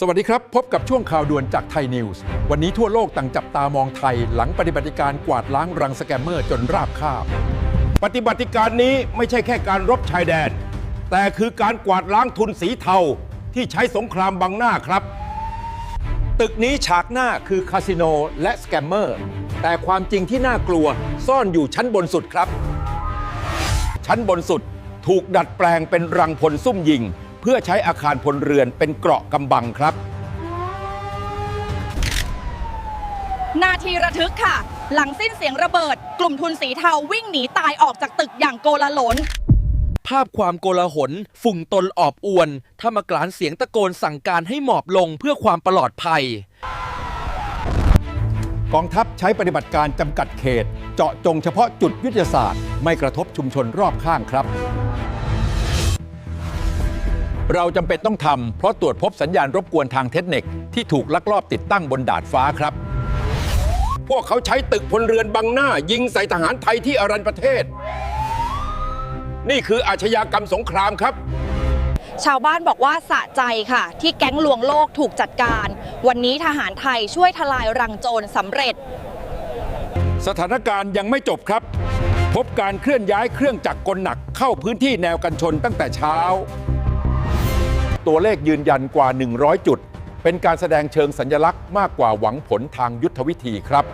สวัสดีครับ พบกับช่วงข่าวด่วนจากไทยนิวส์วันนี้ทั่วโลกต่างจับตามองไทย หลังปฏิบัติการกวาดล้างรังสแกมเมอร์จนราบคาบ ปฏิบัติการนี้ไม่ใช่แค่การรบชายแดน แต่คือการกวาดล้างทุนสีเทา ที่ใช้สงครามบังหน้าครับ ตึกนี้ฉากหน้าคือคาสิโนและสแกมเมอร์ แต่ความจริงที่น่ากลัวซ่อนอยู่ชั้นบนสุดครับ ชั้นบนสุดถูกดัดแปลงเป็นรังพลซุ่มยิง เพื่อใช้อาคารพลเรือนเป็นเกราะกำบังครับ นาทีระทึกค่ะ หลังสิ้นเสียงระเบิด กลุ่มทุนสีเทาวิ่งหนีตายออกจากตึกอย่างโกลาหลน ภาพความโกลาหลฝุ่งตนออบอวนท่ามกลางเสียงตะโกนสั่งการให้หมอบลงเพื่อความปลอดภัย กองทัพใช้ปฏิบัติการจำกัดเขต เจาะจงเฉพาะจุดยุทธศาสตร์ ไม่กระทบชุมชนรอบข้างครับ เราจำเป็นต้องทำเพราะตรวจพบสัญญาณรบกวนทางเทคนิคที่ถูกลักลอบติดตั้งบนดาดฟ้าครับ พวกเขาใช้ตึกพลเรือนบังหน้า ยิงใส่ทหารไทยที่อารันประเทศ นี่คืออาชญากรรมสงครามครับ ชาวบ้านบอกว่าสะใจค่ะ ที่แก๊งลวงโลกถูกจัดการ วันนี้ทหารไทยช่วยทลายรังโจรสำเร็จ สถานการณ์ยังไม่จบครับ พบการเคลื่อนย้ายเครื่องจักรกลหนักเข้าพื้นที่แนวกันชนตั้งแต่เช้า ตัวเลขยืนยันกว่า 100 จุด เป็นการแสดงเชิงสัญลักษณ์มากกว่าหวังผลทางยุทธวิธีครับ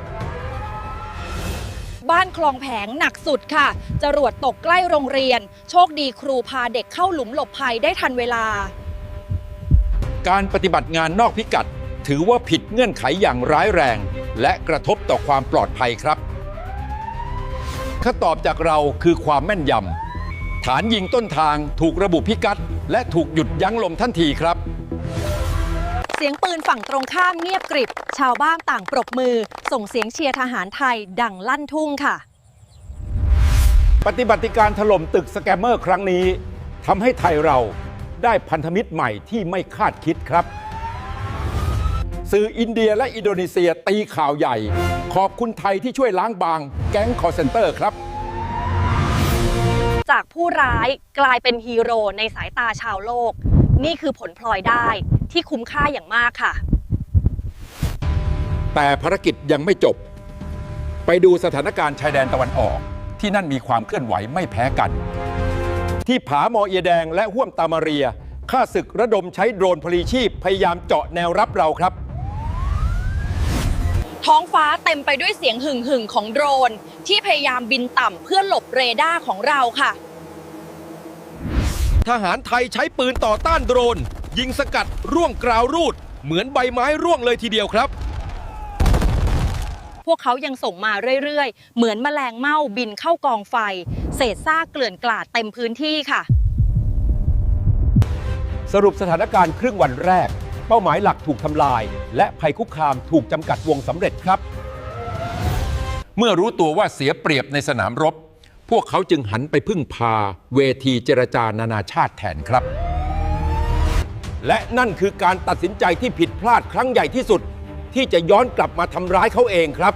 บ้านคลองแผงหนักสุดค่ะ จรวดตกใกล้โรงเรียน โชคดีครูพาเด็กเข้าหลุมหลบภัยได้ทันเวลา การปฏิบัติงานนอกพิกัด ถือว่าผิดเงื่อนไขอย่างร้ายแรง และกระทบต่อความปลอดภัยครับคำตอบจากเราคือความแม่นยำ ฐานยิงต้นทางถูกระบุพิกัด และถูกหยุดยั้งลมทันทีครับ เสียงปืนฝั่งตรงข้ามเงียบกริบ ชาวบ้านต่างปรบมือ ส่งเสียงเชียร์ทหารไทยดังลั่นทุ่งค่ะ ปฏิบัติการถล่มตึกสแกมเมอร์ครั้งนี้ทำให้ไทยเราได้พันธมิตรใหม่ที่ไม่คาดคิดครับ สื่ออินเดียและอินโดนีเซียตีข่าวใหญ่ ขอบคุณไทยที่ช่วยล้างบางแก๊งคอร์เซนเตอร์ครับ จากผู้ร้ายกลายเป็นฮีโร่ในสายตาชาวโลก นี่คือผลพลอยได้ที่คุ้มค่าอย่างมากค่ะ แต่ภารกิจยังไม่จบ ไปดูสถานการณ์ชายแดนตะวันออก ที่นั่นมีความเคลื่อนไหวไม่แพ้กัน ที่ผาหมอเอียแดงและห้วมตามาเรีย ข้าศึกระดมใช้โดรนพลีชีพพยายามเจาะแนวรับเราครับ ท้องฟ้าเต็มไปด้วยเสียงหึ่งหึ่งๆของโดรน ที่พยายามบินต่ำเพื่อหลบเรดาร์ของเราค่ะ ทหารไทยใช้ปืนต่อต้านโดรน ยิงสกัดร่วงกราวรูด เหมือนใบไม้ร่วงเลยทีเดียวครับ พวกเขายังส่งมาเรื่อยๆ เหมือนแมลงเม่าบินเข้ากองไฟ เศษซากเกลื่อนกลาดเต็มพื้นที่ค่ะ สรุปสถานการณ์ครึ่งวันแรก เป้าหมายหลักถูกทำลาย และภัยคุกคามถูกจำกัดวงสำเร็จครับ เมื่อรู้ตัวว่าเสียเปรียบในสนามรบ พวกเขาจึงหันไปพึ่งพาเวทีเจรจานานาชาติแทนครับ และนั่นคือการตัดสินใจที่ผิดพลาดครั้งใหญ่ที่สุด ที่จะย้อนกลับมาทำร้ายเขาเองครับ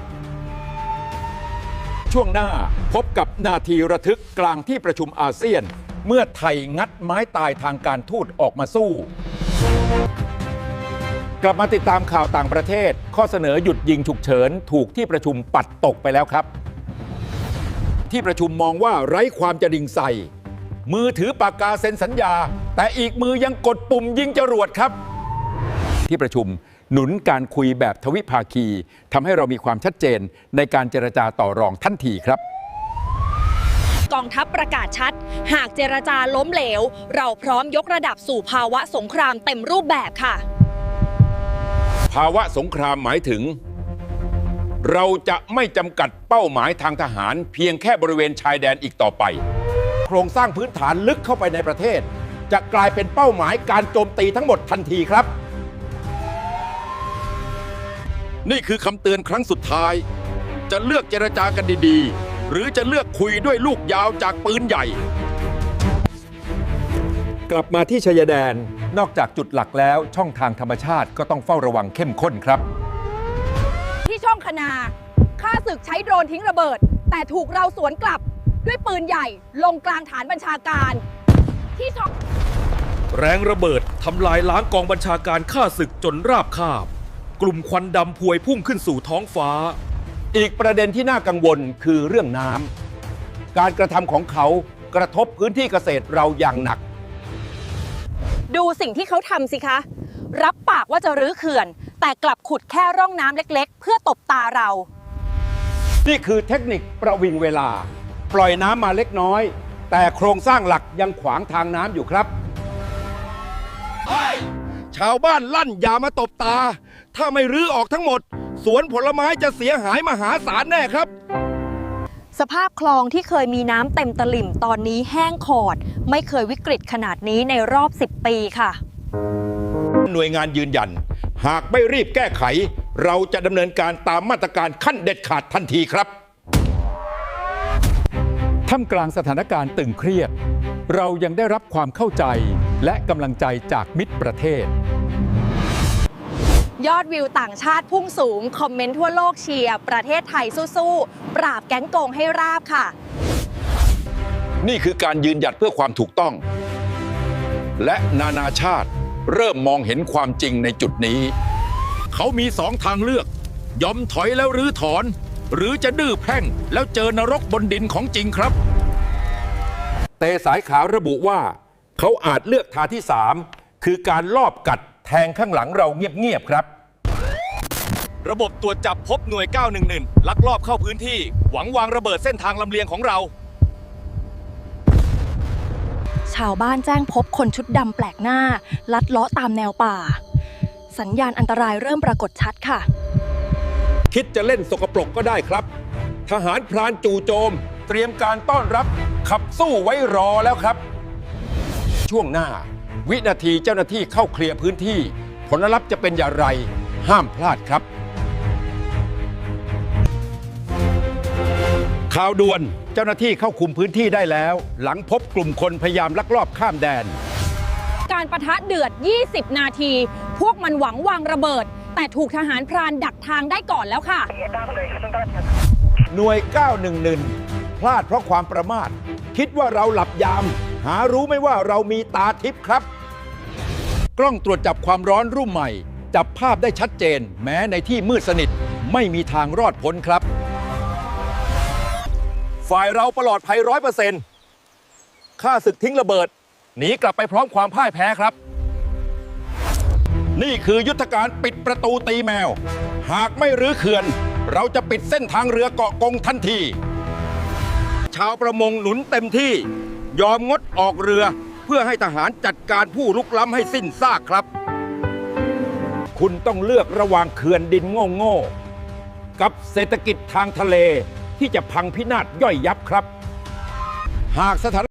ช่วงหน้าพบกับนาทีระทึกกลางที่ประชุมอาเซียน เมื่อไทยงัดไม้ตายทางการทูตออกมาสู้ กลับมาติดตามข่าวต่างประเทศ ข้อเสนอหยุดยิงฉุกเฉิน ถูกที่ประชุมปัดตกไปแล้วครับ ที่ประชุมมองว่าไร้ความจะดิงใส่ มือถือปากกาเซ็นสัญญา แต่อีกมือยังกดปุ่มยิงจรวดครับ ที่ประชุมหนุนการคุยแบบทวิภาคีทำให้เรามีความชัดเจนในการเจรจาต่อรองทันทีครับกองทัพประกาศชัด หากเจรจาล้มเหลว เราพร้อมยกระดับสู่ภาวะสงครามเต็มรูปแบบค่ะ ภาวะสงครามหมายถึง เราจะไม่จำกัดเป้าหมายทางทหาร เพียงแค่บริเวณชายแดนอีกต่อไป โครงสร้างพื้นฐานลึกเข้าไปในประเทศ จะกลายเป็นเป้าหมายการโจมตีทั้งหมดทันทีครับ นี่คือคำเตือนครั้งสุดท้าย จะเลือกเจรจากันดีๆ หรือจะเลือกคุยด้วยลูกยาวจากปืนใหญ่ กลับมาที่ชายแดน นอกจากจุดหลักแล้วช่องทางธรรมชาติก็ต้องเฝ้าระวังเข้มข้นครับ ที่ช่องคนาข้าศึกใช้โดรนทิ้งระเบิด แต่ถูกเราสวนกลับด้วยปืนใหญ่ลงกลางฐานบัญชาการ ที่ช่องแรงระเบิดทำลายล้างกองบัญชาการข้าศึกจนราบคาบ กลุ่มควันดำพวยพุ่งขึ้นสู่ท้องฟ้า อีกประเด็นที่น่ากังวลคือเรื่องน้ำการกระทำของเขากระทบพื้นที่เกษตรเราอย่างหนัก ดูสิ่งที่เขาทำสิคะ รับปากว่าจะรื้อเขื่อน แต่กลับขุดแค่ร่องน้ำเล็กๆ เพื่อตบตาเรา นี่คือเทคนิคประวิงเวลา ปล่อยน้ำมาเล็กน้อย แต่โครงสร้างหลักยังขวางทางน้ำอยู่ครับ ชาวบ้านลั่นอย่ามาตบตา ถ้าไม่รื้อออกทั้งหมด สวนผลไม้จะเสียหายมหาศาลแน่ครับ สภาพคลองที่เคยมีน้ำเต็มตลิ่มตอนนี้แห้งขอด ไม่เคยวิกฤตขนาดนี้ในรอบ 10 ปีค่ะ หน่วยงานยืนยัน หากไม่รีบแก้ไข เราจะดำเนินการตามมาตรการขั้นเด็ดขาดทันทีครับท่ามกลางสถานการณ์ตึงเครียด เรายังได้รับความเข้าใจและกำลังใจจากมิตรประเทศ ยอดวิวต่างชาติพุ่งสูง คอมเมนต์ทั่วโลกเชียร์ประเทศไทยสู้ๆ ปราบแก๊งโกงให้ราบค่ะ นี่คือการยืนหยัดเพื่อความถูกต้อง และนานาชาติเริ่มมองเห็นความจริงในจุดนี้ เขามีสองทางเลือก ยอมถอยแล้วรื้อถอน หรือจะดื้อแพร่งแล้วเจอนรกบนดินของจริงครับ เตสายขาวระบุว่า เขาอาจเลือกทางที่3คือการลอบกัด แทงข้างหลังเราเงียบ ๆ ครับ ระบบตรวจจับพบหน่วย 911 ลักลอบเข้าพื้นที่ หวังวางระเบิดเส้นทางลำเลียงของเรา ชาวบ้านแจ้งพบคนชุดดำแปลกหน้า ลัดเลาะตามแนวป่า สัญญาณอันตรายเริ่มปรากฏชัดค่ะ คิดจะเล่นสกปรกก็ได้ครับ ทหารพรานจู่โจม เตรียมการต้อนรับ ขับสู้ไว้รอแล้วครับ ช่วงหน้า วินาทีเจ้าหน้าที่เข้าเคลียร์พื้นที่ ผลลัพธ์จะเป็นอย่างไรห้ามพลาดครับ ข่าวด่วนเจ้าหน้าที่เข้าคุมพื้นที่ได้แล้ว หลังพบกลุ่มคนพยายามลักลอบข้ามแดน การประทะเดือด 20 นาที พวกมันหวังวางระเบิด แต่ถูกทหารพรานดักทางได้ก่อนแล้วค่ะ หน่วย 911 พลาดเพราะความประมาท คิดว่าเราหลับยาม หารู้ไหม่ว่าเรามีตาทิพย์ครับ กล้องตรวจจับความร้อนรุ่นใหม่ จับภาพได้ชัดเจน แม้ในที่มืดสนิทไม่มีทางรอดพ้นครับ ฝ่ายเราปลอดภัยร้อยเปอร์เซ็นต์ข้าศึกทิ้งระเบิดหนีกลับไปพร้อมความพ่ายแพ้ครับ นี่คือยุทธการปิดประตูตีแมว หากไม่รื้อเขื่อน เราจะปิดเส้นทางเรือเกาะกงทันที ชาวประมงหนุนเต็มที่ ยอมงดออกเรือ เพื่อให้ทหารจัดการผู้ลุกล้ำให้สิ้นซากครับ คุณต้องเลือกระหว่างเขื่อนดินโง่ๆกับเศรษฐกิจทางทะเลที่จะพังพินาศย่อยยับครับ หากสถาน